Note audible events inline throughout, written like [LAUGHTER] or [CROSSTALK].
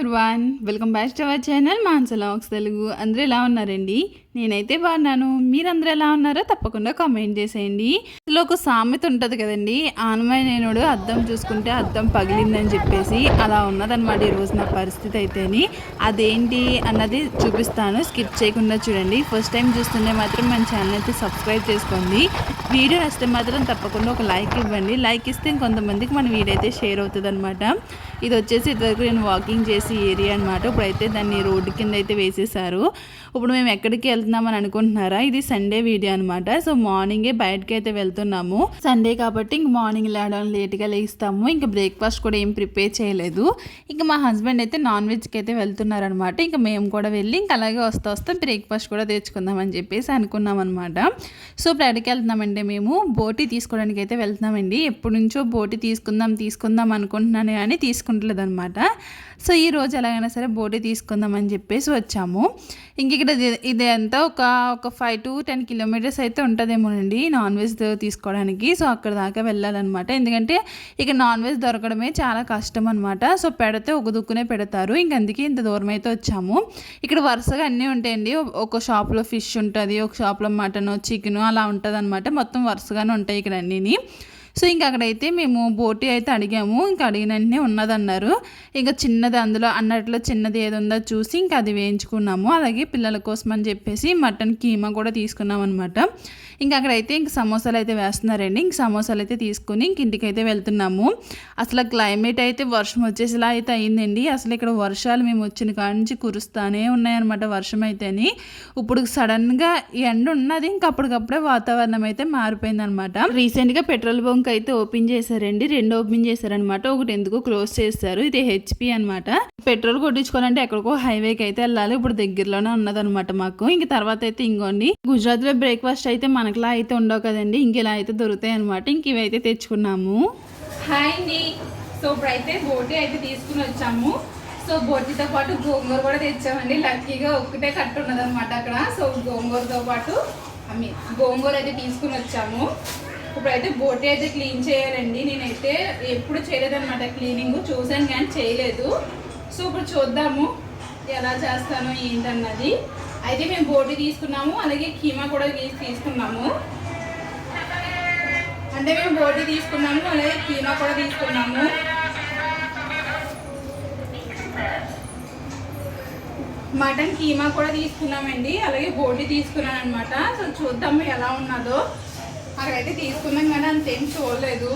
Everyone welcome back to our channel మాన్సలాక్స్ Telugu అందరూ ఎలా ఉన్నారండి? నేనైతే బాగున్నాను. మీరందరూ ఎలా ఉన్నారో తప్పకుండా కామెంట్ చేసేయండి. ఇందులో ఒక సామెత ఉంటుంది కదండి. ఆనమైనడు అద్దం చూసుకుంటే అద్దం పగిలిందని చెప్పేసి అలా ఉన్నదన్నమాట ఈరోజు నా పరిస్థితి అయితేని. అదేంటి అన్నది చూపిస్తాను. స్కిప్ చేయకుండా చూడండి. ఫస్ట్ టైం చూస్తుంటే మాత్రం మన ఛానల్ అయితే సబ్స్క్రైబ్ చేసుకోండి. వీడియో నచ్చితే మాత్రం తప్పకుండా ఒక లైక్ ఇవ్వండి. లైక్ ఇస్తే ఇంకొంతమందికి మన వీడియో అయితే షేర్ అవుతుంది అనమాట ఇది వచ్చేసి ఇదివరకు నేను వాకింగ్ చేసే ఏరియా అనమాట ఇప్పుడైతే దాన్ని రోడ్డు కింద అయితే వేసేసారు ఇప్పుడు మేము ఎక్కడికి వెళ్తున్నామని అనుకుంటున్నారా? ఇది సండే వీడియో అనమాట సో మార్నింగే బయటకి అయితే వెళ్తున్నాము సండే కాబట్టి ఇంక మార్నింగ్ లేవడం లేట్గా లేస్తాము. ఇంకా బ్రేక్ఫాస్ట్ కూడా ఏం ప్రిపేర్ చేయలేదు. ఇంకా మా హస్బెండ్ అయితే నాన్ వెజ్కి అయితే వెళ్తున్నారనమాట ఇంకా మేము కూడా వెళ్ళి ఇంకా అలాగే వస్తా వస్తే బ్రేక్ఫాస్ట్ కూడా తెచ్చుకుందామని చెప్పేసి అనుకున్నాం అనమాట సో ఇప్పుడు ఎక్కడికి వెళ్తున్నామంటే మేము. బోటి తీసుకోవడానికి అయితే వెళ్తున్నామండి. ఎప్పటి నుంచో బోటి తీసుకుందాం తీసుకుందాం అనుకుంటున్నాను కానీ తీసుకుంటలేదు అనమాట సో ఈ రోజు ఎలాగైనా సరే బోటి తీసుకుందాం అని చెప్పేసి వచ్చాము. ఇంక ఇక్కడ ఇది- అంతా ఒక ఒక ఫైవ్ టు టెన్ కిలోమీటర్స్ అయితే ఉంటుందేమోనండి నాన్ వెజ్ తీసుకోవడానికి. సో అక్కడ దాకా వెళ్ళాలన్నమాట. ఎందుకంటే ఇక నాన్ వెజ్ దొరకడమే చాలా కష్టం అనమాట సో పెడితే ఒక దుక్కునే పెడతారు. ఇంక అందుకే ఇంత దూరం అయితే వచ్చాము. ఇక్కడ వరుసగా అన్నీ ఉంటాయండి. ఒక షాప్లో ఫిష్ ఉంటుంది ఒక షాప్లో మటన్ చికెన్ అలా ఉంటుంది అనమాట మొత్తం వరుసగానే ఉంటాయి ఇక్కడ అన్నీని. సో ఇంకా అక్కడైతే మేము బోటి అయితే అడిగాము. ఇంకా అడిగిన వెంటనే ఉన్నదన్నారు. ఇంకా చిన్నది అందులో అన్నట్లో చిన్నది ఏది ఉందో చూసి ఇంకా అది వేయించుకున్నాము. అలాగే పిల్లల కోసం అని చెప్పేసి మటన్ కీమా కూడా తీసుకున్నాం అనమాట ఇంకా అక్కడైతే ఇంక సమోసాలు అయితే వేస్తున్నారండి. ఇంక సమోసాలు అయితే తీసుకుని ఇంక ఇంటికి అయితే వెళ్తున్నాము. అసలు క్లైమేట్ అయితే వర్షం వచ్చేసిలా అయితే అయిందండి. అసలు ఇక్కడ వర్షాలు మేము వచ్చిన కాడ నుంచి కురుస్తానే ఉన్నాయన్నమాట వర్షం అయితేని. ఇప్పుడు సడన్గా ఎండ ఉన్నది ఇంకా అప్పటికప్పుడే వాతావరణం అయితే మారిపోయిందనమాట రీసెంట్గా పెట్రోల్ బంక్ అయితే ఓపెన్ చేశారండి. రెండు ఓపెన్ చేశారనమాట ఒకటి ఎందుకు క్లోజ్ చేశారు. ఇది హెచ్పి అనమాట పెట్రోల్ కొట్టించుకోవాలంటే ఎక్కడికో హైవేకి అయితే వెళ్ళాలి. ఇప్పుడు దగ్గరలోనే ఉన్నదన్నమాట మాకు. ఇంక తర్వాత అయితే ఇంకోండి. గుజరాత్లో బ్రేక్ఫాస్ట్ అయితే మనకులా అయితే ఉండవు కదండి. ఇంక ఇలా అయితే దొరుకుతాయి అనమాట ఇంక ఇవైతే తెచ్చుకున్నాము. హాయ్ అండి. సో ఇప్పుడైతే బోటి అయితే తీసుకుని వచ్చాము. సో బోటితో పాటు గోంగూర కూడా తెచ్చామండి. లక్కీగా ఒక్కటే కట్టు ఉన్నదనమాట అక్కడ. సో గోంగూరతో పాటు ఐ మీన్ గోంగూర అయితే తీసుకుని వచ్చాము. ఇప్పుడైతే బోటి అయితే క్లీన్ చేయాలండి. నేనైతే ఎప్పుడు చేయలేదన్నమాట క్లీనింగ్. చూసాను కానీ చేయలేదు. సో ఇప్పుడు చూద్దాము ఎలా చేస్తాను ఏంటన్నది. అయితే మేము బోటి తీసుకున్నాము. అలాగే కీమా కూడా తీసుకున్నాము. అంటే మేము బోటి తీసుకున్నాము. అలాగే కీమా కూడా తీసుకున్నాము. మటన్ కీమా కూడా తీసుకున్నామండి. అలాగే బోటి తీసుకున్నాను అనమాట సో చూద్దాము ఎలా ఉన్నదో. అక్కడైతే తీసుకున్నాం కానీ అంతేం చూడలేదు.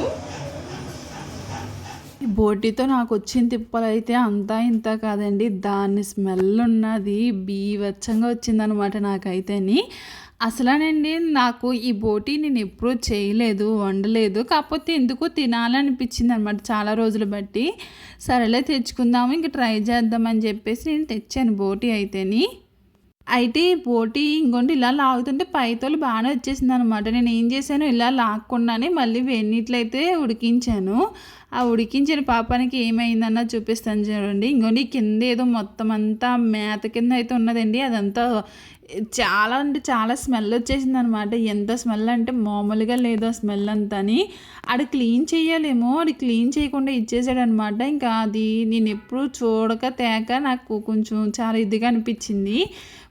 బోటితో నాకు వచ్చిన తిప్పలు అయితే అంతా ఇంత కాదండి. దాని స్మెల్ ఉన్నది బీవచ్చంగా వచ్చిందనమాట నాకైతేని. అసలనండి నాకు ఈ బోటి నేను ఎప్పుడూ చేయలేదు వండలేదు. కాకపోతే ఎందుకు తినాలనిపించింది అనమాట చాలా రోజులు బట్టి. సరేలే తెచ్చుకుందాము ఇంక ట్రై చేద్దామని చెప్పేసి నేను తెచ్చాను బోటి అయితేని. అయితే పోటీ బోటి ఇంకోటి ఇలా లాగుతుంటే పైతోలు బాగానే వచ్చేసింది అనమాట నేను ఏం చేశాను? ఇలా లాక్కుండానే మళ్ళీ వెన్నీట్లో అయితే ఉడికించాను. ఆ ఉడికించిన పాపానికి ఏమైందన్న చూపిస్తాను చూడండి. ఇంకోటి కింద ఏదో మొత్తం అంతా మేత కింద అయితే ఉన్నదండి. అదంతా చాలా అంటే చాలా స్మెల్ వచ్చేసింది అనమాట ఎంత స్మెల్ అంటే మామూలుగా లేదు ఆ స్మెల్ అంతని. అది క్లీన్ చేయాలేమో అది క్లీన్ చేయకుండా ఇచ్చేసాడు అనమాట ఇంకా అది నేను ఎప్పుడు చూడక తేక నాకు కొంచెం చాలా ఇదిగా అనిపించింది.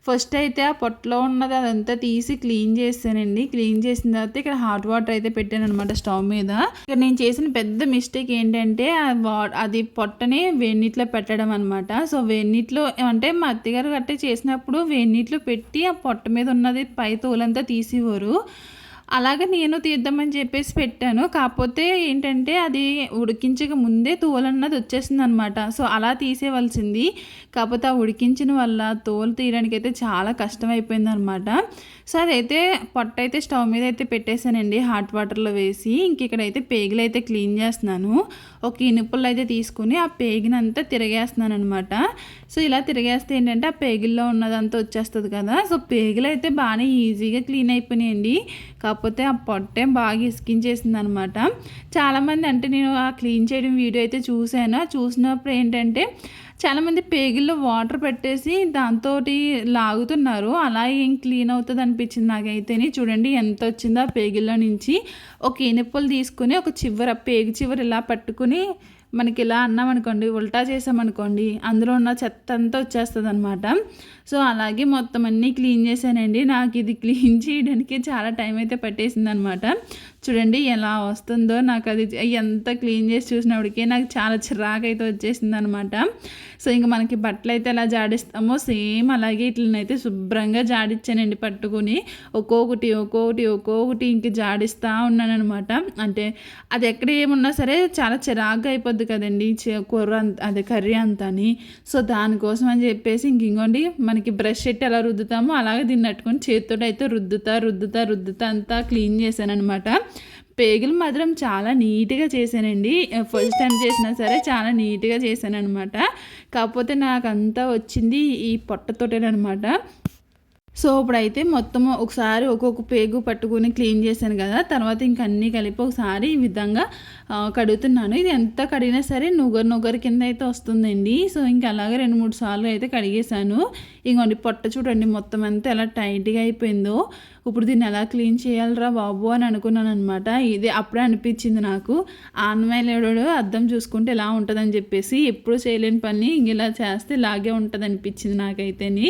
ఫస్ట్ అయితే ఆ పొట్టలో ఉన్నది అదంతా తీసి క్లీన్ చేసానండి క్లీన్ చేసిన తర్వాత ఇక్కడ హాట్ వాటర్ అయితే పెట్టాను అనమాట స్టవ్ మీద. ఇక్కడ నేను చేసిన పెద్ద మిస్టేక్ ఏంటంటే ఆ వా- అది పొట్టని వేడినీటిలో పెట్టడం అనమాట సో వేడినీటిలో అంటే మా అత్తగారు గట్టే చేసినప్పుడు వేడినీటిలో పెట్టి ఆ పొట్ట మీద ఉన్నది పై తోలంతా తీసేవారు. అలాగే నేను తీద్దామని చెప్పేసి పెట్టాను. కాకపోతే ఏంటంటే అది ఉడికించక ముందే తోలన్నది వచ్చేసింది అనమాట సో అలా తీసేవలసింది కాకపోతే ఆ ఉడికించిన వల్ల తోలు తీయడానికి అయితే చాలా కష్టం అయిపోయింది అనమాట సో అదైతే పొట్ట అయితే స్టవ్ మీద అయితే పెట్టేశానండి. హాట్ వాటర్లో వేసి ఇంక ఇక్కడైతే పేగులు అయితే క్లీన్ చేస్తున్నాను. ఒక ఇనుపులు అయితే తీసుకుని ఆ పేగినంతా తిరిగేస్తున్నాను అనమాట సో ఇలా తిరిగేస్తే ఏంటంటే ఆ పేగిల్లో ఉన్నదంతా వచ్చేస్తుంది కదా. సో పేగులు అయితే బాగానే ఈజీగా క్లీన్ అయిపోయినాయండి. కాకపోతే ఆ పొట్టే బాగా ఇసికించేసింది అనమాట చాలామంది అంటే నేను ఆ క్లీన్ చేయడం వీడియో అయితే చూశాను. చూసినప్పుడు ఏంటంటే చాలామంది పేగిల్లో వాటర్ పెట్టేసి దాంతో లాగుతున్నారు. అలా ఏం క్లీన్ అవుతుంది అనిపించింది నాకైతేనే. చూడండి ఎంత వచ్చిందో ఆ పేగిల్లో నుంచి. ఒక ఇనుపలు తీసుకుని ఒక చివర పేగు చివర ఇలా పట్టుకుని మనకి ఇలా అన్నామనుకోండి ఉల్టా చేసామనుకోండి అందులో ఉన్న చెత్త అంతా వచ్చేస్తుంది అనమాట సో అలాగే మొత్తం అన్నీ క్లీన్ చేశానండి. నాకు ఇది క్లీన్ చేయడానికి చాలా టైం అయితే పట్టేసింది అనమాట చూడండి ఎలా వస్తుందో. నాకు అది ఎంత క్లీన్ చేసి చూసినప్పటికీ నాకు చాలా చిరాకు అయితే వచ్చేసింది అనమాట సో ఇంకా మనకి బట్టలు అయితే ఎలా జాడిస్తామో సేమ్ అలాగే ఇట్లనైతే శుభ్రంగా జాడిచ్చానండి పట్టుకుని. ఒక్కొక్కటి ఒక్కొక్కటి ఒక్కొక్కటి ఇంక జాడిస్తూ ఉన్నాను అనమాట అంటే అది ఎక్కడ ఏమున్నా సరే చాలా చిరాగ్గా అయిపోద్ది కదండి. కూర అంత అదే కర్రీ అంతా అని సో దానికోసం అని చెప్పేసి ఇంక ఇంకోండి మనకి బ్రష్ పెట్టి ఎలా రుద్దుతామో అలాగే దీన్ని నట్టుకొని చేతితో అయితే రుద్దుతా రుద్దుతా రుద్దుతా అంతా క్లీన్ చేశానమాట అనమాట పేగులు మాత్రం చాలా నీట్గా చేశానండి. ఫస్ట్ టైం చేసినా సరే చాలా నీట్గా చేశాను అనమాట కాకపోతే నాకు అంతా వచ్చింది ఈ పొట్టతోటేనమాట సో ఇప్పుడైతే మొత్తం ఒకసారి ఒక్కొక్క పేగు పట్టుకుని క్లీన్ చేశాను కదా తర్వాత ఇంక అన్నీ కలిపి ఒకసారి ఈ విధంగా కడుగుతున్నాను. ఇది ఎంత కడిగినా సరే నుగరు నుగరు కింద అయితే వస్తుందండి. సో ఇంక అలాగే రెండు మూడు సార్లు అయితే కడిగేశాను. ఇంకోండి పొట్ట చూడండి మొత్తం అంతా ఎలా టైట్గా అయిపోయిందో. ఇప్పుడు దీన్ని ఎలా క్లీన్ చేయాలరా బాబు అని అనుకున్నాను అనమాట ఇది అప్పుడే అనిపించింది నాకు. ఆన్మైలేడు అర్థం చూసుకుంటే ఎలా ఉంటుందని చెప్పేసి ఎప్పుడు చేయలేని పని ఇంక ఇలా చేస్తే ఇలాగే ఉంటుంది అనిపించింది నాకైతేని.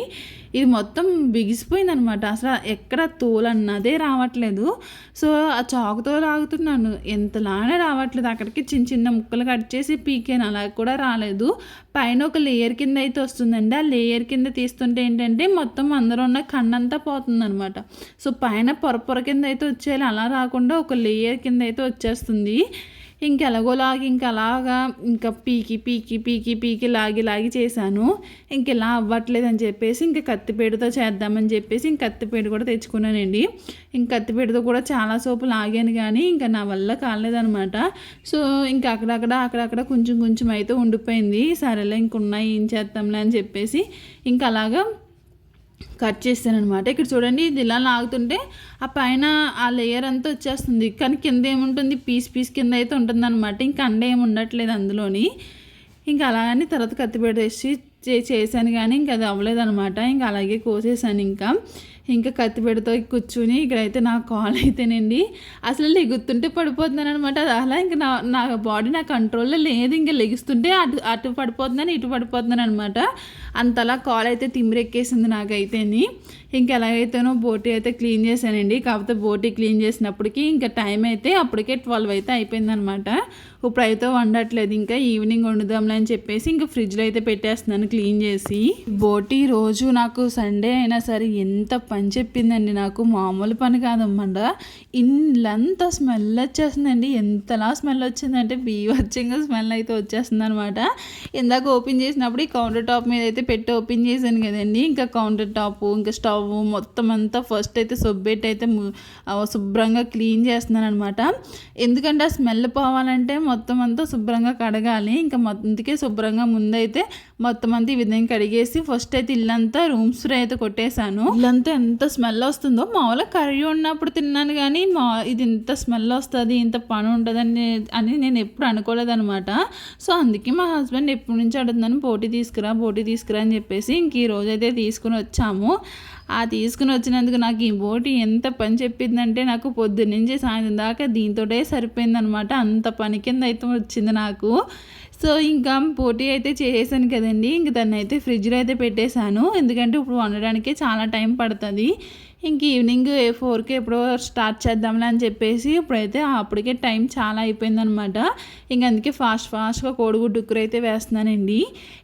ఇది మొత్తం బిగిసిపోయింది అనమాట అసలు ఎక్కడ తోలన్నదే రావట్లేదు. సో ఆ చాకుతో లాగుతున్నాను. ఎంతలానే రావట్లేదు. అక్కడికి చిన్న చిన్న ముక్కలు కట్ చేసి పీకాను. అలా కూడా రాలేదు. పైన ఒక లేయర్ కింద అయితే వస్తుందండి. ఆ లేయర్ కింద తీస్తుంటే ఏంటంటే మొత్తం అందరూ ఉన్న కన్నంతా పోతుందనమాట. సో పైన పొర పొర కింద అయితే వచ్చేయాలి. అలా రాకుండా ఒక లేయర్ కింద అయితే వచ్చేస్తుంది. ఇంకెలాగోలాగి ఇంకా అలాగా ఇంకా పీకి పీకి పీకి పీకి లాగి లాగి చేశాను. ఇంక ఇలా అవ్వట్లేదు అని చెప్పేసి ఇంక కత్తిపేటతో చేద్దామని చెప్పేసి ఇంక కత్తిపేట కూడా తెచ్చుకున్నానండి. ఇంక కత్తిపేటతో కూడా చాలా సోపు లాగాను కానీ ఇంకా నా వల్ల కాలేదనమాట సో ఇంక అక్కడక్కడ అక్కడక్కడ కొంచెం కొంచెం అయితే ఉండిపోయింది. సరేలే ఇంకున్నాయి ఏం చేద్దాంలే అని చెప్పేసి ఇంకా అలాగా కట్ చేశాననమాట ఇక్కడ చూడండి ఇది ఇలా లాగుతుంటే ఆ పైన ఆ లేయర్ అంతా వచ్చేస్తుంది. కానీ కింద ఏముంటుంది? పీస్ పీస్ కింద అయితే ఉంటుంది అనమాట ఇంకా అండ ఏమి ఉండట్లేదు అందులోని. ఇంకా అలా అని తర్వాత కత్తి పెట్టేసి చే- చేశాను కానీ ఇంకా అది అవ్వలేదనమాట ఇంకా అలాగే కోసేసాను ఇంకా. ఇంకా కత్తిపెడతో కూర్చుని ఇక్కడైతే నా కాల్ అయితేనండి. అసలు లెగుతుంటే పడిపోతున్నాను అనమాట అది అలా ఇంకా నా నా బాడీ నా కంట్రోల్లో లేదు. ఇంకా లెగుస్తుంటే అటు అటు పడిపోతున్నాను ఇటు పడిపోతున్నాను అనమాట అంతలా కాల్ అయితే తిమ్మిరెక్కేసింది నాకైతేని. ఇంకా ఎలాగైతేనో బోటీ అయితే క్లీన్ చేశానండి. కాకపోతే బోటి క్లీన్ చేసినప్పటికీ ఇంకా టైం అయితే అప్పటికే ట్వెల్వ్ అయితే అయిపోయిందనమాట. ఇప్పుడు అయితే వండట్లేదు. ఇంకా ఈవినింగ్ వండుదాంలే అని చెప్పేసి ఇంకా ఫ్రిడ్జ్లో అయితే పెట్టేస్తున్నాను క్లీన్ చేసి. బోటీ రోజు నాకు సండే అయినా సరే ఎంత పని చెప్పిందండి నాకు. మామూలు పని కాదమ్మండ. ఇల్లంతా స్మెల్ వచ్చేస్తుందండి ఎంతలా స్మెల్ వచ్చిందంటే బీవచ్చింగ్ స్మెల్ అయితే వచ్చేస్తుంది అనమాట ఇందాక ఓపెన్ చేసినప్పుడు ఈ కౌంటర్ టాప్ మీద అయితే పెట్టి ఓపెన్ చేశాను కదండి. ఇంకా కౌంటర్ టాప్ ఇంకా స్టవ్ మొత్తం అంతా ఫస్ట్ అయితే సొబ్బెట్ అయితే శుభ్రంగా క్లీన్ చేస్తున్నాను అనమాట ఎందుకంటే ఆ స్మెల్ పోవాలంటే మొత్తం అంతా శుభ్రంగా కడగాలి. ఇంకా అందుకే శుభ్రంగా ముందైతే మొత్తం అంతా ఈ విధంగా కడిగేసి ఫస్ట్ అయితే ఇల్లంతా రూమ్ స్ప్రే అయితే కొట్టేశాను. ఇల్లంతా ఎంత స్మెల్ వస్తుందో మామూలుగా కర్రీ ఉన్నప్పుడు తిన్నాను కానీ మా ఇది ఇంత స్మెల్ వస్తుంది ఇంత పని ఉంటుందని అని నేను ఎప్పుడు అనుకోలేదనమాట సో అందుకే మా హస్బెండ్ ఎప్పటి నుంచి అడుగుతున్నాను పోటీ తీసుకురా పోటీ తీసుకురా అని చెప్పేసి ఇంక ఈ రోజైతే తీసుకుని వచ్చాము. ఆ తీసుకుని వచ్చినందుకు నాకు ఈ బోటి ఎంత పని చెప్పిందంటే నాకు పొద్దున్న నుంచి సాయంత్రం దాకా దీంతోటే సరిపోయిందనమాట. అంత పని కింద అయితే వచ్చింది నాకు. సో ఇంకా పోటీ అయితే చేసాను కదండి. ఇంక దాన్ని అయితే ఫ్రిడ్జ్లో అయితే పెట్టేశాను. ఎందుకంటే ఇప్పుడు వండడానికి చాలా టైం పడుతుంది. ఇంక ఈవినింగ్ ఫోర్కి ఎప్పుడో స్టార్ట్ చేద్దాంలే అని చెప్పేసి ఇప్పుడైతే అప్పటికే టైం చాలా అయిపోయిందనమాట ఇంక అందుకే ఫాస్ట్ ఫాస్ట్గా కోడిగుడ్డు ఉక్కురు అయితే వేస్తున్నానండి.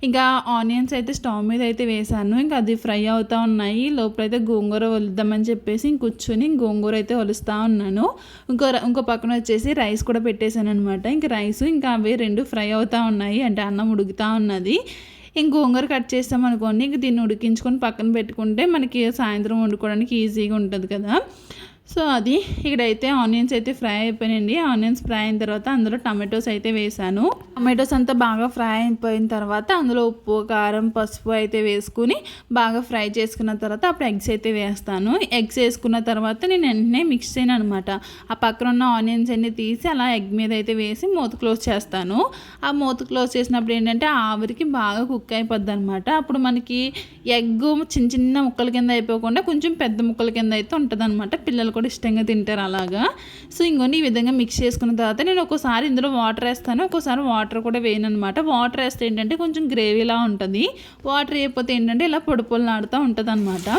ఇంకా ఆనియన్స్ అయితే స్టవ్ మీద అయితే వేసాను. ఇంకా అది ఫ్రై అవుతూ ఉన్నాయి. లోపలైతే గోంగూర వలుద్దామని చెప్పేసి ఇంక కూర్చొని ఇంక గోంగూర అయితే వలుస్తూ ఉన్నాను. ఇంకో ఇంకో పక్కన వచ్చేసి రైస్ కూడా పెట్టేశాను అనమాట ఇంకా రైస్ ఇంకా అవి రెండు ఫ్రై అవుతూ ఉన్నాయి. అంటే అన్నం ఉడుకుతూ ఉన్నది. ఇంక గోంగూర కట్ చేస్తాం అనుకోండి ఇంక దీన్ని ఉడికించుకొని పక్కన పెట్టుకుంటే మనకి సాయంత్రం వండుకోవడానికి ఈజీగా ఉంటుంది కదా. సో అది ఇక్కడైతే ఆనియన్స్ అయితే ఫ్రై అయిపోయినాయండి. ఆనియన్స్ ఫ్రై అయిన తర్వాత అందులో టమాటోస్ అయితే వేసాను. టమాటోస్ అంతా బాగా ఫ్రై అయిపోయిన తర్వాత అందులో ఉప్పు కారం పసుపు అయితే వేసుకుని బాగా ఫ్రై చేసుకున్న తర్వాత అప్పుడు ఎగ్స్ అయితే వేస్తాను. ఎగ్స్ వేసుకున్న తర్వాత నేను వెంటనే మిక్స్ చేయను అనమాట ఆ పక్కన ఉన్న ఆనియన్స్ అన్ని తీసి అలా ఎగ్ మీద అయితే వేసి మూత క్లోజ్ చేస్తాను. ఆ మూత క్లోజ్ చేసినప్పుడు ఏంటంటే ఆవిరికి బాగా కుక్ అయిపోద్ది అనమాట అప్పుడు మనకి ఎగ్ చిన్న చిన్న ముక్కల కింద అయిపోకుండా కొంచెం పెద్ద ముక్కల కింద అయితే ఉంటుంది అనమాట పిల్లలు కూడా ఇష్టంగా తింటారు అలాగా. సో ఇంకొని ఈ విధంగా మిక్స్ చేసుకున్న తర్వాత నేను ఒకసారి ఇందులో వాటర్ వేస్తాను. ఒక్కోసారి వాటర్ కూడా వేయను అనమాట వాటర్ వేస్తే ఏంటంటే కొంచెం గ్రేవీలా ఉంటుంది. వాటర్ వేయకపోతే ఏంటంటే ఇలా పొడి పొడిలాడుతూ ఉంటుంది అనమాట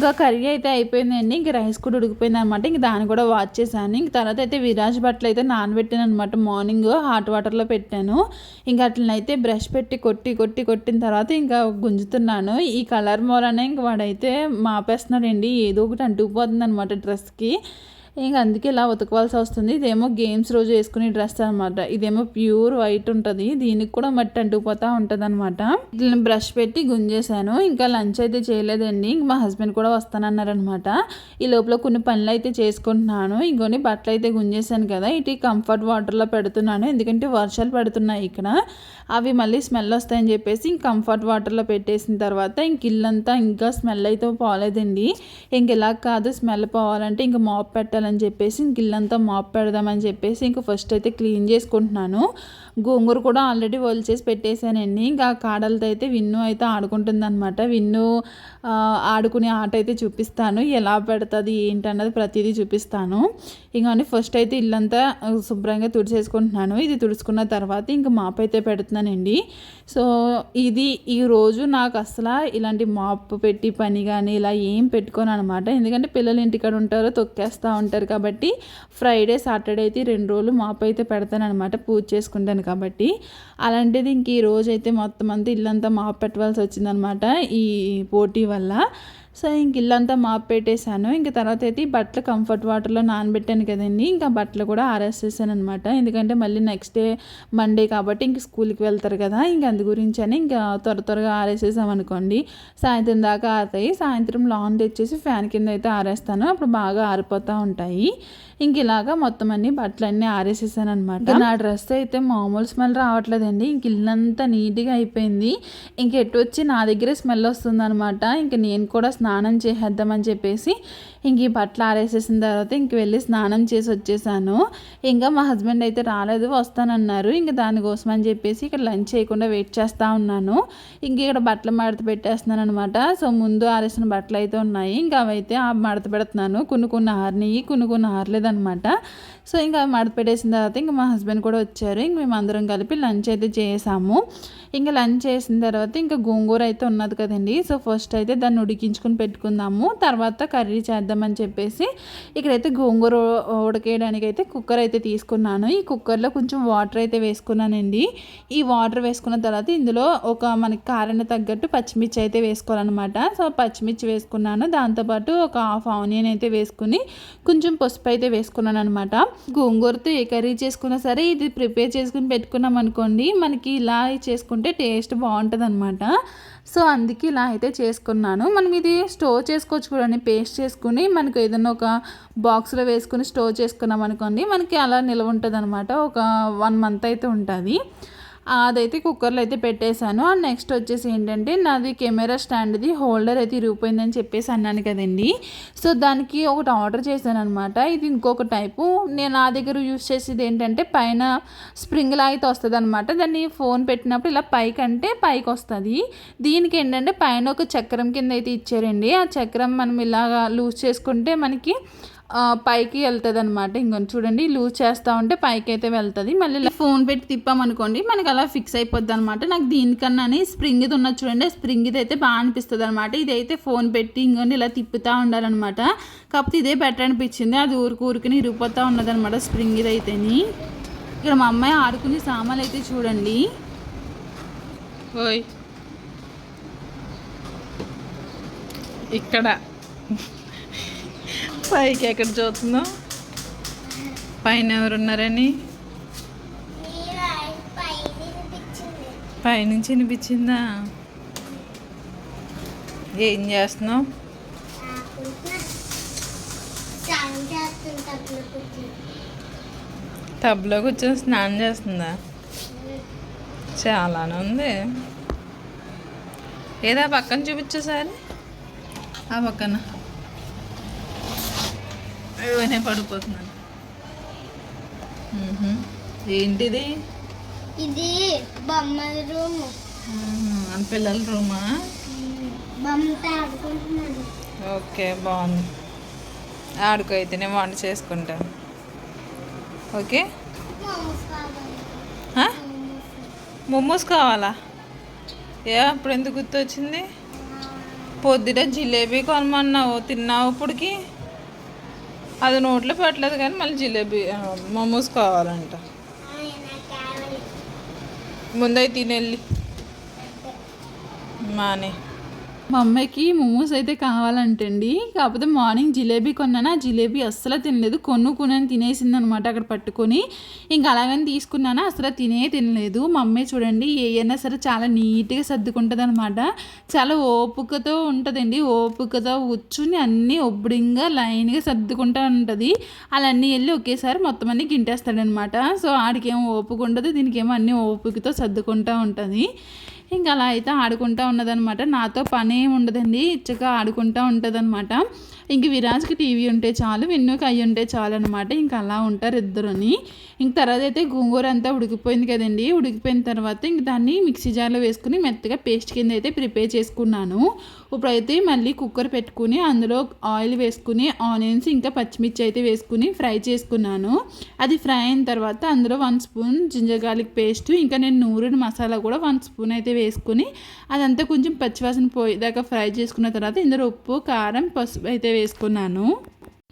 ఇంకా కర్రీ అయితే అయిపోయిందండి. ఇంక రైస్ కూడా ఉడికిపోయింది అనమాట ఇంక దాన్ని కూడా వాచ్ చేశాను. ఇంక తర్వాత అయితే విరాజ్ బట్టలు అయితే నానబెట్టాను అనమాట మార్నింగ్ హాట్ వాటర్లో పెట్టాను. ఇంకా అట్లనైతే బ్రష్ పెట్టి కొట్టి కొట్టి కొట్టిన తర్వాత ఇంకా గుంజుతున్నాను. ఈ కలర్ మూలనే ఇంక వాడైతే మాపేస్తున్నాడండి. ఏదో ఒకటి అంటుకుపోతుంది అనమాట డ్రెస్కి. ఇంకా అందుకే ఇలా ఉతకవలసి వస్తుంది. ఇదేమో గేమ్స్ రోజు వేసుకునే డ్రెస్ అనమాట ఇదేమో ప్యూర్ వైట్ ఉంటుంది. దీనికి కూడా మట్టి అంటుకుపోతా ఉంటుంది అనమాట బ్రష్ పెట్టి గుంజేశాను. ఇంకా లంచ్ అయితే చేయలేదండి. ఇంక మా హస్బెండ్ కూడా వస్తానన్నారనమాట ఈ లోపల కొన్ని పనులు అయితే చేసుకుంటున్నాను. ఇంకొని బట్టలు అయితే గుంజేశాను కదా. ఇటు కంఫర్ట్ వాటర్లో పెడుతున్నాను. ఎందుకంటే వర్షాలు పడుతున్నాయి ఇక్కడ. అవి మళ్ళీ స్మెల్ వస్తాయని చెప్పేసి ఇంక కంఫర్ట్ వాటర్లో పెట్టేసిన తర్వాత ఇంక ఇల్లంతా ఇంకా స్మెల్ అయితే పోలేదండి. ఇంక ఇలా కాదు స్మెల్ పోవాలంటే ఇంక మాప్ ఉండాలని చెప్పేసి ఇంక మాప్ పెడదామని చెప్పేసి ఇంక ఫస్ట్ అయితే క్లీన్ చేసుకుంటున్నాను. గోంగూర కూడా ఆల్రెడీ చేసి పెట్టేశానండి. ఇంకా కాడలతో అయితే విన్ను అయితే ఆడుకుంటుంది అనమాట విన్ను ఆడుకునే ఆట అయితే చూపిస్తాను. ఎలా పెడుతుంది ఏంటన్నది ప్రతిదీ చూపిస్తాను. ఇంకా ఫస్ట్ అయితే ఇల్లంతా శుభ్రంగా తుడిచేసుకుంటున్నాను. ఇది తుడుచుకున్న తర్వాత ఇంకా మాప్ అయితే పెడుతున్నానండి. సో ఇది ఈరోజు నాకు అసలు ఇలాంటి మాప్ పెట్టి పని కానీ ఇలా ఏం పెట్టుకోను అనమాట ఎందుకంటే పిల్లలు ఇంటికాడ ఉంటారో తొక్కేస్తూ ఉంటారు కాబట్టి ఫ్రైడే సాటర్డే అయితే రెండు రోజులు మాప్ అయితే పెడతానమాట పూజ చేసుకుంటాను కాబట్టి. అలాంటిది ఇంక ఈ రోజైతే మొత్తం అంతా ఇల్లంతా మాప్ పెట్టవలసి వచ్చిందనమాట ఈ పోటీ వల్ల. సో ఇంక ఇల్లంతా మాప్ పెట్టేశాను ఇంక తర్వాత అయితే బట్టలు కంఫర్ట్ వాటర్లో నానబెట్టాను కదండి. ఇంకా బట్టలు కూడా ఆరేసేసాను అనమాట ఎందుకంటే మళ్ళీ నెక్స్ట్ డే మండే కాబట్టి ఇంక స్కూల్కి వెళ్తారు కదా. ఇంక అందు గురించి అని ఇంకా త్వర త్వరగా ఆరేసేసాం అనుకోండి. సాయంత్రం దాకా ఆరుతాయి. సాయంత్రం లాన్ తెచ్చేసి ఫ్యాన్ కింద అయితే ఆరేస్తాను. అప్పుడు బాగా ఆరిపోతూ ఉంటాయి. ఇంక ఇలాగా మొత్తం అన్ని బట్టలన్నీ ఆరేసేసాను అనమాట నా డ్రెస్ అయితే మామూలు స్మెల్ రావట్లేదండి. ఇంక ఇల్లంతా నీట్గా అయిపోయింది. ఇంక ఎటు వచ్చి నా దగ్గరే స్మెల్ వస్తుంది అనమాట ఇంక నేను కూడా స్నానం చేసేద్దామని చెప్పేసి ఇంక ఈ బట్టలు ఆరేసేసిన తర్వాత ఇంక వెళ్ళి స్నానం చేసి వచ్చేసాను. ఇంకా మా హస్బెండ్ అయితే రాలేదు వస్తానన్నారు. ఇంక దానికోసం అని చెప్పేసి ఇక్కడ లంచ్ చేయకుండా వెయిట్ చేస్తూ ఉన్నాను. ఇంక ఇక్కడ బట్టలు మడత పెట్టేస్తున్నాను అనమాట సో ముందు ఆరేసిన బట్టలు అయితే ఉన్నాయి. ఇంకా అవైతే మడత పెడుతున్నాను. కొన్ని కొన్ని ఆరినాయి కొన్ని కొన్ని అనమాట సో ఇంకా మడత పెట్టేసిన తర్వాత ఇంకా మా హస్బెండ్ కూడా వచ్చారు. ఇంక మేము అందరం కలిపి లంచ్ అయితే చేసాము. ఇంకా లంచ్ చేసిన తర్వాత ఇంకా గోంగూర అయితే ఉన్నది కదండి. సో ఫస్ట్ అయితే దాన్ని ఉడికించుకుని పెట్టుకుందాము. తర్వాత కర్రీ చేద్దామని చెప్పేసి ఇక్కడైతే గోంగూర ఉడకేయడానికి అయితే కుక్కర్ అయితే తీసుకున్నాను. ఈ కుక్కర్లో కొంచెం వాటర్ అయితే వేసుకున్నానండి. ఈ వాటర్ వేసుకున్న తర్వాత ఇందులో ఒక మనకి కారణ తగ్గట్టు పచ్చిమిర్చి అయితే వేసుకోవాలన్నమాట. సో పచ్చిమిర్చి వేసుకున్నాను. దాంతోపాటు ఒక హాఫ్ ఆనియన్ అయితే వేసుకుని కొంచెం పసుపు అయితే వేసుకున్నాను అనమాట గోంగూరతో ఏ కర్రీ చేసుకున్నా సరే ఇది ప్రిపేర్ చేసుకుని పెట్టుకున్నాం అనుకోండి మనకి ఇలా చేసుకుంటే టేస్ట్ బాగుంటుంది అనమాట సో అందుకే ఇలా అయితే చేసుకున్నాను. మనం ఇది స్టోర్ చేసుకోవచ్చు కూడా పేస్ట్ చేసుకుని మనకు ఏదైనా ఒక బాక్స్లో వేసుకుని స్టోర్ చేసుకున్నాం అనుకోండి మనకి అలా నిల్వ ఉంటుంది అనమాట ఒక వన్ మంత్ అయితే ఉంటుంది. అదైతే కుక్కర్లో అయితే పెట్టేశాను. అండ్ నెక్స్ట్ వచ్చేసి ఏంటంటే నాది కెమెరా స్టాండ్ది హోల్డర్ అయితే ఇరిగిపోయిందని చెప్పేసి అన్నాను కదండి. సో దానికి ఒకటి ఆర్డర్ చేశాను అనమాట ఇది ఇంకొక టైపు. నేను నా దగ్గర యూస్ చేసేది ఏంటంటే పైన స్ప్రింగ్ అయితే వస్తుంది అనమాట దాన్ని ఫోన్ పెట్టినప్పుడు ఇలా పైకి అంటే పైకి వస్తుంది. దీనికి ఏంటంటే పైన ఒక చక్రం కింద అయితే ఇచ్చారండి. ఆ చక్రం మనం ఇలాగా లూజ్ చేసుకుంటే మనకి పైకి వెళ్తుంది అనమాట ఇంకొంచెం చూడండి లూజ్ చేస్తూ ఉంటే పైకి అయితే వెళ్తుంది. మళ్ళీ ఫోన్ పెట్టి తిప్పామనుకోండి మనకి అలా ఫిక్స్ అయిపోద్ది అనమాట నాకు దీనికన్నా స్ప్రింగ్ ఇది ఉన్నది చూడండి స్ప్రింగ్ ఇది అయితే బాగా అనిపిస్తుంది అనమాట ఇదైతే ఫోన్ పెట్టి ఇంకొండి ఇలా తిప్పుతూ ఉండాలన్నమాట. కాకపోతే ఇదే బెటర్ అనిపించింది. అది ఊరికి ఊరికి ఇరిగిపోతూ ఉన్నది అనమాట స్ప్రింగ్ ఇది అయితేని ఇక్కడ మా అమ్మాయి ఆడుకునే సామాన్లు అయితే చూడండి. ఓయ్. ఇక్కడ. పైకి ఎక్కడ చూస్తుందో పైన ఎవరున్నారని? పైనుంచి వినిపించిందా? ఏం చేస్తున్నావు? టబ్లో కూర్చొని స్నానం చేస్తుందా? చాలానే ఉంది. ఏదా పక్కన చూపించు సార్. ఆ పక్కన. నేను పడిపోతున్నాను. ఏంటిది? ఇది బొమ్మల రూము. పిల్లల రూమా? ఓకే బాగుంది. ఆడుకో అయితే నేను వంట చేసుకుంటా. ఓకే? కావాలి. మోమోస్. కావాలా? ఏ అప్పుడు ఎందుకు గుర్తొచ్చింది? పొద్దుట జిలేబీ కొనమన్నావు తిన్నావు ఇప్పటికి? అది నోట్లో పెట్టలేదు కానీ మళ్ళీ జిలేబీ మోమోస్ కావాలంట. ముందై తినెళ్ళి. మానే. మా అమ్మాయికి మోమోస్ అయితే కావాలంటండి. కాకపోతే మార్నింగ్ జిలేబీ కొన్నాను. ఆ జిలేబీ అస్సలు తినలేదు. కొనుక్కుని తినేసింది అనమాట అక్కడ పట్టుకొని. ఇంకా అలాగని తీసుకున్నాను. అసలు తినే తినలేదు. మా అమ్మాయి చూడండి ఏమైనా సరే చాలా నీట్గా సర్దుకుంటుంది అనమాట చాలా ఓపికతో ఉంటుందండి. ఓపికతో కూర్చుని అన్నీ ఒబ్బడింగా లైన్గా సర్దుకుంటూ ఉంటుంది అలా అన్నీ వెళ్ళి ఒకేసారి మొత్తం అన్నీ గింటేస్తాడనమాట. సో ఆడికేమో ఓపిక ఉండదు. దీనికేమో అన్నీ ఓపికతో సర్దుకుంటూ ఉంటుంది. ఇంకా అలా అయితే ఆడుకుంటూ ఉన్నదనమాట నాతో పని ఏమి ఉండదండి ఇచ్చగా ఆడుకుంటూ ఉంటుందన్నమాట. ఇంక విరాజ్కి టీవీ ఉంటే చాలు వెన్నుకి అయ్యి ఉంటే చాలు అనమాట ఇంకా అలా ఉంటారు ఇద్దరుని. ఇంక తర్వాత అయితే గోంగూర అంతా ఉడికిపోయింది కదండి. ఉడికిపోయిన తర్వాత ఇంక దాన్ని మిక్సీ జార్లో వేసుకుని మెత్తగా పేస్ట్ కింద అయితే ప్రిపేర్ చేసుకున్నాను. ఇప్పుడైతే మళ్ళీ కుక్కర్ పెట్టుకుని అందులో ఆయిల్ వేసుకుని ఆనియన్స్ ఇంకా పచ్చిమిర్చి అయితే వేసుకుని ఫ్రై చేసుకున్నాను. అది ఫ్రై అయిన తర్వాత అందులో one spoon ginger garlic paste ఇంకా నేను నూరిన మసాలా కూడా వన్ స్పూన్ అయితే వేసుకుని అదంతా కొంచెం పచ్చివాసన పోయేదాకా ఫ్రై చేసుకున్న తర్వాత ఇందులో ఉప్పు కారం పసుపు అయితే వేసుకున్నాను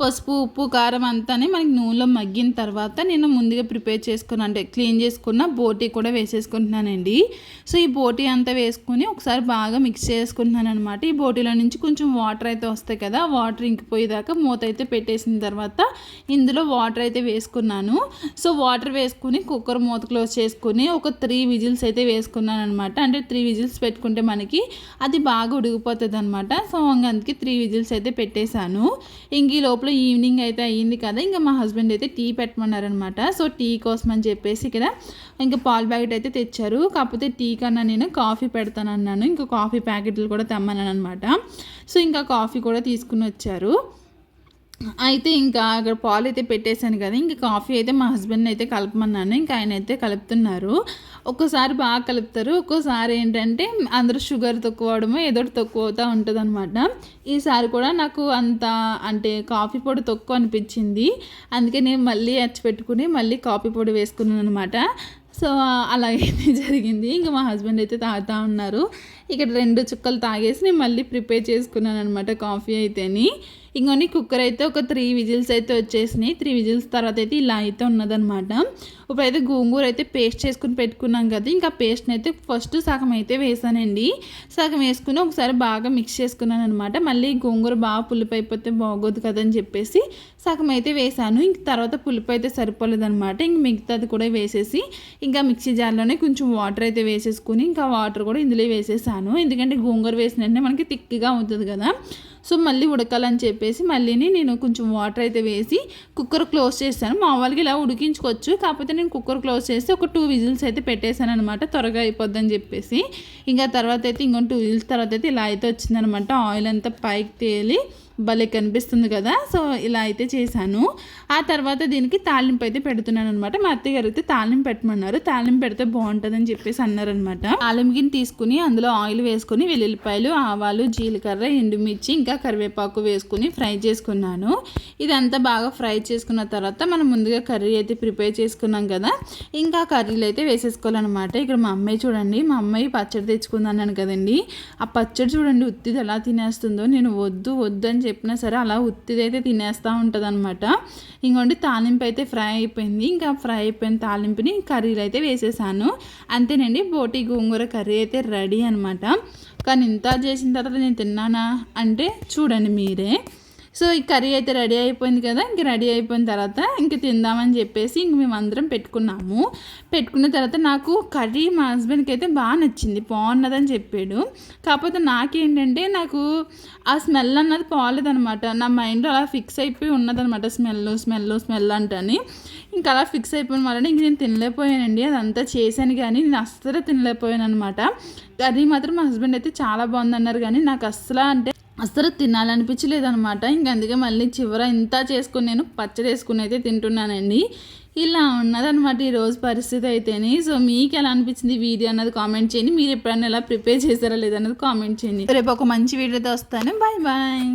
పసుపు ఉప్పు కారం అంతానే మనకి నూనెలో మగ్గిన తర్వాత నేను ముందుగా ప్రిపేర్ చేసుకున్న అంటే క్లీన్ చేసుకున్న బోటీ కూడా వేసేసుకుంటున్నానండి. సో ఈ బోటీ అంతా వేసుకుని ఒకసారి బాగా మిక్స్ చేసుకుంటున్నాను అనమాట ఈ బోటీలో నుంచి కొంచెం వాటర్ అయితే వస్తాయి కదా వాటర్ ఇంకిపోయేదాకా మూత అయితే పెట్టేసిన తర్వాత ఇందులో వాటర్ అయితే వేసుకున్నాను. సో వాటర్ వేసుకుని కుక్కర్ మూత క్లోజ్ చేసుకుని ఒక త్రీ విజిల్స్ అయితే వేసుకున్నాను అనమాట అంటే త్రీ విజిల్స్ పెట్టుకుంటే మనకి అది బాగా ఉడికిపోతుంది అనమాట సో అందుకే త్రీ విజిల్స్ అయితే పెట్టేశాను. ఇంక ఈ లోపల ఈవినింగ్ అయితే అయ్యింది కదా ఇంకా మా హస్బెండ్ అయితే టీ పెట్టమన్నారనమాట. సో టీ కోసం అని చెప్పేసి ఇక్కడ ఇంకా పాల ప్యాకెట్ అయితే తెచ్చారు. కాకపోతే టీ కన్నా నేను కాఫీ పెడతాను అన్నాను ఇంకా కాఫీ ప్యాకెట్లు కూడా తెమ్మన్నాను అనమాట సో ఇంకా కాఫీ కూడా తీసుకుని వచ్చారు. అయితే ఇంకా అక్కడ పాలు అయితే పెట్టేశాను కదా ఇంకా కాఫీ అయితే మా హస్బెండ్ అయితే కలపమన్నాను ఇంకా ఆయన అయితే కలుపుతున్నారు. ఒక్కోసారి బాగా కలుపుతారు ఒక్కోసారి ఏంటంటే అందరూ షుగర్ తక్కువ అవడమో ఏదో తక్కువ అవుతూ ఉంటుంది అనమాట ఈసారి కూడా నాకు అంత అంటే కాఫీ పొడి తక్కువ అనిపించింది అందుకే నేను మళ్ళీ అచ్చి పెట్టుకుని మళ్ళీ కాఫీ పొడి వేసుకున్నాను అనమాట సో అలాగైతే [LAUGHS] జరిగింది. ఇంకా మా హస్బెండ్ అయితే తాగుతూ ఉన్నారు. ఇక్కడ రెండు చుక్కలు తాగేసి నేను మళ్ళీ ప్రిపేర్ చేసుకున్నాను అనమాట కాఫీ అయితేని. ఇంకొని కుక్కర్ అయితే ఒక త్రీ విజిల్స్ అయితే వచ్చేసినాయి. త్రీ విజిల్స్ తర్వాత అయితే ఇలా అయితే ఉన్నదనమాట ఇప్పుడైతే గోంగూర అయితే పేస్ట్ చేసుకుని పెట్టుకున్నాం కదా ఇంకా పేస్ట్ని అయితే ఫస్ట్ సగం అయితే వేసానండి. సగం వేసుకుని ఒకసారి బాగా మిక్స్ చేసుకున్నాను అనమాట మళ్ళీ గోంగూర బాగా పులుపు బాగోదు కదని చెప్పేసి సగం అయితే వేసాను. ఇంక తర్వాత పులుపు అయితే సరిపోలేదనమాట ఇంక మిగతాది కూడా వేసేసి ఇంకా మిక్సీ జార్లోనే కొంచెం వాటర్ అయితే వేసేసుకుని ఇంకా వాటర్ కూడా ఇందులో వేసేసాను. ఎందుకంటే గోంగూర వేసిన వెంటనే మనకి తిక్కిగా అవుతుంది కదా. సో మళ్ళీ ఉడకాలని చెప్పేసి మళ్ళీని నేను కొంచెం వాటర్ అయితే వేసి కుక్కర్ క్లోజ్ చేశాను. మామూలుగా ఇలా ఉడికించుకోవచ్చు. కాకపోతే నేను కుక్కర్ క్లోజ్ చేసి ఒక టూ విజిల్స్ అయితే పెట్టేశాను అనమాట త్వరగా అయిపోద్దని చెప్పేసి. ఇంకా తర్వాత అయితే ఇంకొక టూ విజిల్స్ తర్వాత అయితే ఇలా అయితే వచ్చిందనమాట ఆయిల్ అంతా పైకి తేలి భలే కనిపిస్తుంది కదా. సో ఇలా అయితే చేశాను. ఆ తర్వాత దీనికి తాలింపు అయితే పెడుతున్నాను అనమాట మా అత్తయ్య గారు అయితే తాలింపు పెట్టమన్నారు. తాలింపు పెడితే బాగుంటుందని చెప్పేసి అన్నారనమాట అనమాట గిన్నె తీసుకుని అందులో ఆయిల్ వేసుకుని వెల్లుల్లిపాయలు ఆవాలు జీలకర్ర ఎండుమిర్చి ఇంకా కరివేపాకు వేసుకుని ఫ్రై చేసుకున్నాను. ఇదంతా బాగా ఫ్రై చేసుకున్న తర్వాత మనం ముందుగా కర్రీ అయితే ప్రిపేర్ చేసుకున్నాం కదా. ఇంకా కర్రీలు అయితే వేసేసుకోవాలన్నమాట. ఇక్కడ మా అమ్మాయి చూడండి మా అమ్మాయి పచ్చడి తెచ్చుకుందన్నాను కదండి. ఆ పచ్చడి చూడండి ఉత్తిది ఎలా తినేస్తుందో. నేను వద్దు వద్దు అని చెప్పినా సరే అలా ఉత్తిదైతే తినేస్తూ ఉంటుంది అనమాట ఇంకోండి తాలింపు అయితే ఫ్రై అయిపోయింది. ఇంకా ఫ్రై అయిపోయిన తాలింపుని కర్రీలు అయితే వేసేసాను. అంతేనండి బోటి గోంగూర కర్రీ అయితే రెడీ అనమాట కానీ ఇంత చేసిన తర్వాత నేను తిన్నానా అంటే చూడండి మీరే. సో ఈ కర్రీ అయితే రెడీ అయిపోయింది కదా ఇంక రెడీ అయిపోయిన తర్వాత ఇంక తిందామని చెప్పేసి ఇంక మేము అందరం పెట్టుకున్నాము. పెట్టుకున్న తర్వాత నాకు కర్రీ మా హస్బెండ్కి అయితే బాగా నచ్చింది బాగున్నదని చెప్పాడు. కాకపోతే నాకేంటంటే నాకు ఆ స్మెల్ అన్నది పోలేదనమాట నా మైండ్లో అలా ఫిక్స్ అయిపోయి ఉన్నదనమాట స్మెల్ స్మెల్ స్మెల్ అంటని. ఇంకా అలా ఫిక్స్ అయిపోయిన వలన ఇంక నేను తినలేకపోయానండి అదంతా చేశాను కానీ నేను అస్సలు తినలేకపోయాను అనమాట కర్రీ మాత్రం మా హస్బెండ్ అయితే చాలా బాగుందన్నారు కానీ నాకు అస్సలు అంటే అసలు తినాలనిపించలేదనమాట ఇంక అందుకే మళ్ళీ చివర ఇంత చేసుకుని నేను పచ్చడి వేసుకుని అయితే తింటున్నానండి. ఇలా ఉన్నదనమాట ఈరోజు పరిస్థితి అయితేనే. సో మీకు ఎలా అనిపించింది వీడియో అన్నది కామెంట్ చేయండి. మీరు ఎప్పుడైనా ఎలా ప్రిపేర్ చేశారా లేదన్నది కామెంట్ చేయండి. రేపు ఒక మంచి వీడియోతో వస్తాను. Bye bye.